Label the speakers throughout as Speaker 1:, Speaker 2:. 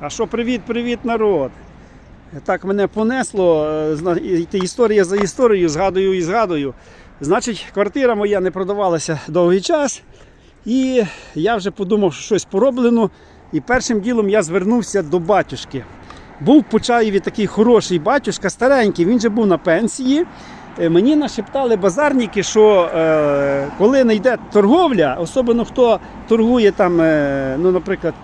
Speaker 1: А що, привіт-привіт, народ! Так мене понесло. е, Історія за історією, згадую і згадую. Значить, квартира моя не продавалася довгий час. І я вже подумав, що щось пороблено. І першим ділом я звернувся до батюшки. Був в Почаєві такий хороший батюшка, старенький, він же був на пенсії. Е, Мені нашептали базарники, що е, коли не йде торговля, особливо хто торгує там, е, ну, наприклад,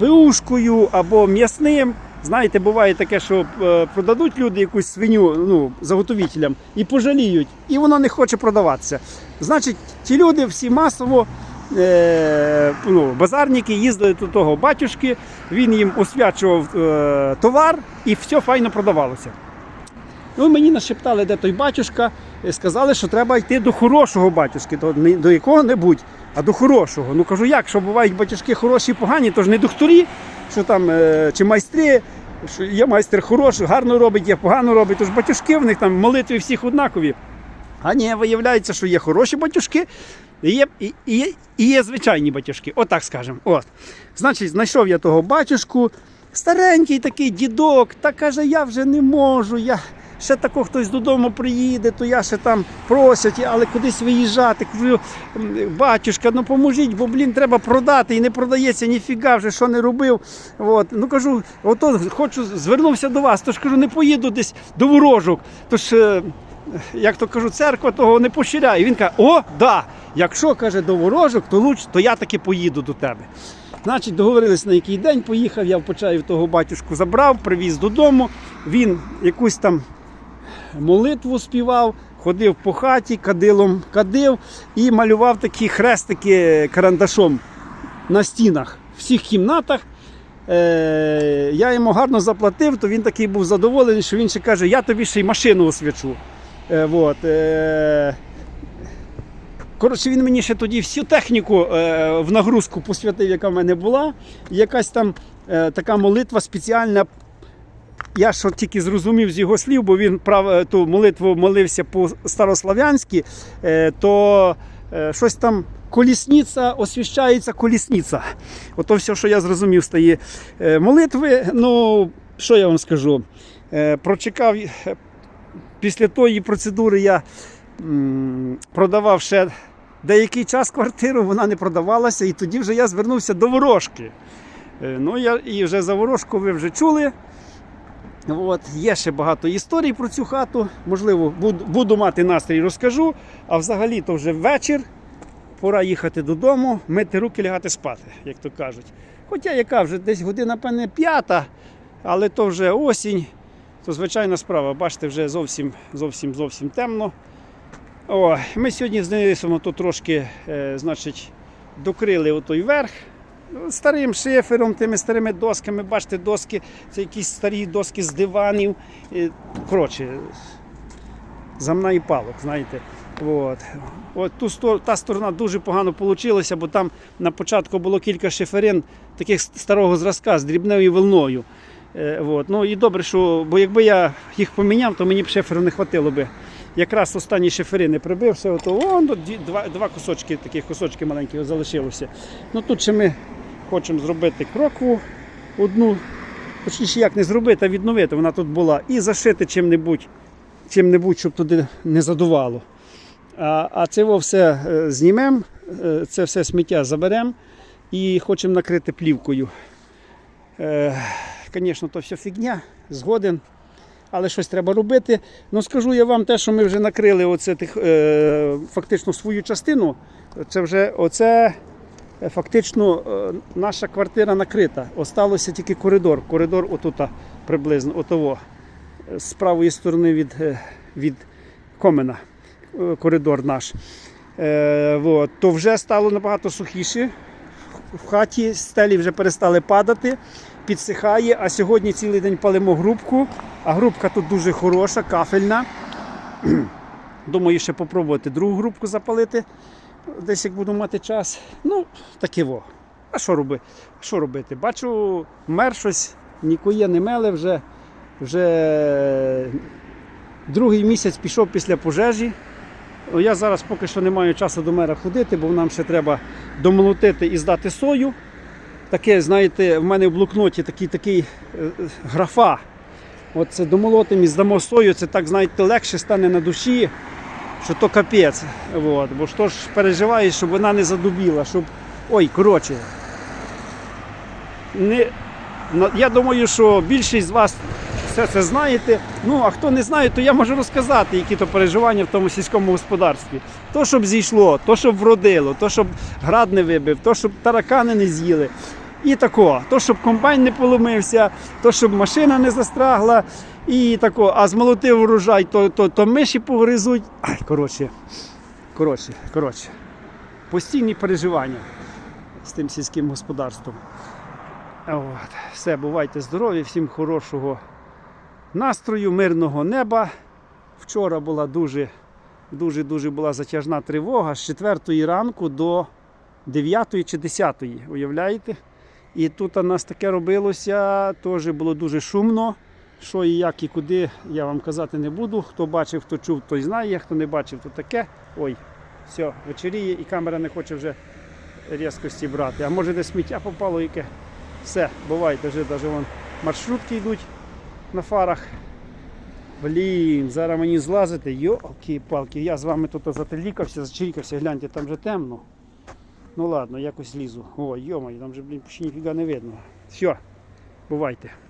Speaker 1: беушкою або м'ясним. Знаєте, буває таке, що е, продадуть люди якусь свиню ну, заготовителям і пожаліють, і воно не хоче продаватися. Значить, ті люди всі масово, е, ну, базарники їздили до того батюшки, він їм освячував е, товар і все файно продавалося. Ну, мені нашептали, де той батюшка, сказали, що треба йти до хорошого батюшки, то до якого-небудь, а до хорошого. Ну кажу, як, що бувають батюшки хороші і погані, то ж не докторі, що там е, чи майстри, що є майстер хороший, гарно робить, є погано робить, то ж батюшки в них там молитви всіх однакові. А ні, виявляється, що є хороші батюшки, і є, і, є- і є звичайні батюшки. Отак скажемо. От. Значить, знайшов я того батюшку, старенький такий дідок, та каже, я вже не можу. Я... Ще тако хтось додому приїде, то я ще там просять, але кудись виїжджати. Кажу, батюшка, ну поможіть, бо блін, треба продати і не продається ніфіга вже, що не робив. От. Ну кажу, ото хочу, звернувся до вас, тож кажу, не поїду десь до ворожок. Тож, е, як то кажу, церква того не пощиряє. Він каже, о, да, якщо каже до ворожок, то луч, то я таки поїду до тебе. Значить, договорились на який день, поїхав, я в Почаїв того батюшку забрав, привіз додому. Він якусь там молитву співав, ходив по хаті, кадилом кадив і малював такі хрестики карандашом на стінах в всіх кімнатах. Е, я йому гарно заплатив, то він такий був задоволений, що він ще каже, я тобі ще й машину освячу. Е, вот, е, Коротше, він мені ще тоді всю техніку е, в нагрузку посвятив, яка в мене була. Якась там е, така молитва спеціальна. Я що тільки зрозумів з його слів, бо він прав, е, ту молитву молився по старослав'янськи, е, то е, щось там колісниця, освіщається колісниця. Ото все, що я зрозумів з тієї молитви. Ну, що я вам скажу? Прочекав після тої процедури я продавав ще деякий час квартиру, вона не продавалася, і тоді вже я звернувся до ворожки. Ну, я, і вже за ворожку ви вже чули. От, є ще багато історій про цю хату. Можливо, буду, мати настрій, розкажу. А взагалі то вже вечір. Пора їхати додому, мити руки, лягати спати, як то кажуть. Хоча яка вже десь година, певне, п'ята, але то вже осінь, то звичайна справа. Бачите, вже зовсім зовсім зовсім темно. О, ми сьогодні з Денисом трошки, е, значить, докрили отой верх. Старим шифером, тими старими досками, бачите, доски, це якісь старі доски з диванів. Коротше, замна і палок, знаєте. От. От ту, та сторона дуже погано вийшла, бо там на початку було кілька шиферин таких старого зразка з дрібною волною. Е, от. Ну і добре, що, бо якби я їх поміняв, то мені б шиферу не хватило би. Якраз останні шифери не прибив, все о, два, два кусочки, таких кусочки маленьких залишилося. Ну тут ще ми хочемо зробити крокову одну, точніше як не зробити, а відновити. Вона тут була і зашити чим-небудь, чим-небудь, щоб туди не задувало. А, а це все е, знімемо, е, це все сміття заберемо і хочемо накрити плівкою. Е, Звісно, то все фігня, згоден, але щось треба робити. Ну скажу я вам те, що ми вже накрили оце е, фактично свою частину. Це вже оце фактично е, наша квартира накрита. Осталося тільки коридор. Коридор отута приблизно, отово, е, з правої сторони від, е, від комена е, коридор наш. Е, вот, то вже стало набагато сухіше. В хаті стелі вже перестали падати, підсихає, а сьогодні цілий день палимо грубку. А грубка тут дуже хороша, кафельна. Думаю, ще попробувати другу грубку запалити, десь як буду мати час. Ну, таке во. А що робити? Що робити? Бачу, мер щось, нікоє не меле вже, вже другий місяць пішов після пожежі. Я зараз поки що не маю часу до мера ходити, бо нам ще треба домолотити і здати сою. таке, знаєте, в мене в блокноті такий такий е, графа. От це домолотим і здамо сою, це так, знаєте, легше стане на душі, що то капець. От. Бо то ж переживаєш, щоб вона не задубіла, щоб. Ой, коротше. Не... Я думаю, що більшість з вас все це знаєте. Ну, а хто не знає, то я можу розказати, які то переживання в тому сільському господарстві. То, щоб зійшло, то, щоб вродило, то, щоб град не вибив, то, щоб таракани не з'їли. І тако, то, щоб комбайн не поломився, то, щоб машина не застрагла, і тако, а змолотив урожай, то, то, то миші погризуть. Ай, коротше, коротше, коротше. Постійні переживання з тим сільським господарством. От. Все, бувайте здорові, всім хорошого настрою, мирного неба. Вчора була дуже, дуже, дуже була затяжна тривога з 4 ранку до 9 чи 10. Уявляєте? І тут у нас таке робилося, теж було дуже шумно. Що і як і куди, я вам казати не буду. Хто бачив, хто чув, той знає, хто не бачив, то таке. Ой, все, вечеріє і камера не хоче вже різкості брати. А може десь сміття попало яке. Все, бувайте, вже навіть вон маршрутки йдуть на фарах. Блін, зараз мені злазити. Йолки-палки, я з вами тут зателікався, зачирікався, гляньте, там вже темно. Ну ладно, якось лізу. О, йома, там же, блін, ще ніфіга не видно. Все, бувайте.